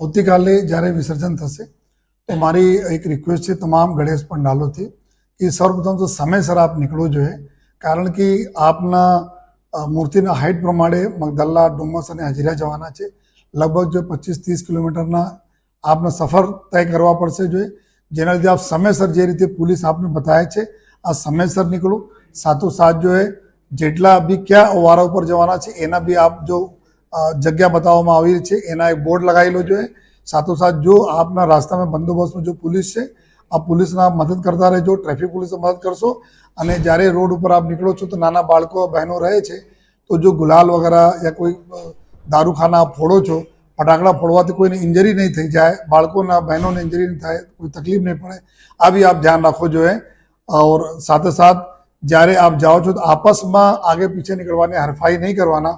આવતીકાલે જ્યારે વિસર્જન થશે, તો મારી એક રિક્વેસ્ટ છે તમામ ગણેશ પંડાલોથી કે સર્વપ્રથમ તો સમયસર આપ નીકળવું જોઈએ, કારણ કે આપના મૂર્તિના હાઇટ પ્રમાણે મગદલ્લા, ડુમસ અને હજીરા જવાના છે. લગભગ જો પચીસ ત્રીસ કિલોમીટરના આપને સફર તય કરવા પડશે જોઈએ. જેના લીધે આપ સમયસર જે રીતે પોલીસ આપને બતાવે છે, આ સમયસર નીકળો. સાથોસાથ જો જેટલા બી ક્યાં ઓવારા ઉપર જવાના છે, એના બી આપ જો જગ્યા બતાવવામાં આવી છે. એના એક બોર્ડ લગાવેલો જોઈએ સાથોસાથ જો આપના રાસ્તામાં બંદોબસ્તમાં જો પોલીસ છે આ પોલીસના મદદ કરતા રહેજો, ટ્રાફિક પોલીસને મદદ કરશો. અને જ્યારે રોડ ઉપર આપ નીકળો છો તો નાના બાળકો, બહેનો રહે છે, તો જો ગુલાલ વગેરે યા કોઈ દારૂખાના ફોડો છો, ફટાકડા ફોડવાથી કોઈને ઇન્જરી નહીં થઈ જાય, બાળકોના, બહેનોને ઇન્જરી નહીં થાય, કોઈ તકલીફ નહીં પડે આ બી આપ ધ્યાન રાખવો જોઈએ ઓર સાથે સાથ, જ્યારે આપ જાઓ છો તો આપસમાં આગે પીછે નીકળવાની હરફાઈ નહીં કરવાના.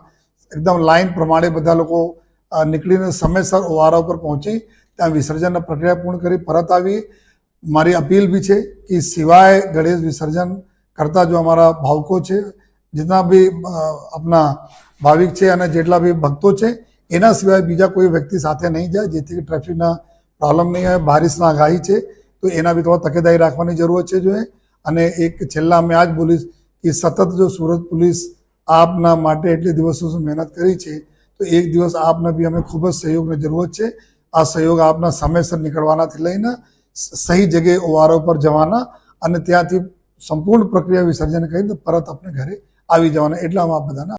એકદમ લાઈન પ્રમાણે બધા લોકો નીકળીને સમયસર ઓવારા ઉપર પહોંચી, ત્યાં વિસર્જનની પ્રક્રિયા પૂર્ણ કરી, પરત આવી. મારી અપીલ બી છે કે સિવાય ગણેશ વિસર્જન કરતા જો અમારા ભાવકો છે, જેટલા બી આપણા ભાવિક છે અને જેટલા બી ભક્તો છે, એના સિવાય બીજા કોઈ વ્યક્તિ સાથે નહીં જાય, જેથી ટ્રાફિકના પ્રોબ્લેમ નહીં આવે, બારિશના આગાહી છે, તો એના બી થોડા તકેદારી રાખવાની જરૂર છે જોઈએ અને એક છેલ્લા મેં આ જ બોલીશ કે સતત જો સુરત પોલીસ આપના માટે એટલી દિવસો મહેનત કરી છે, તો એક દિવસ આપને બી અમે ખૂબ જ સહયોગની જરૂરત છે. આ સહયોગ આપના સમયસર નીકળવાનાથી લઈને સહી જગ્યાએ ઓવારો પર જવાના અને ત્યાંથી સંપૂર્ણ પ્રક્રિયા વિસર્જન કરીને પરત આપણે ઘરે આવી જવાના. એટલા આપ બધાના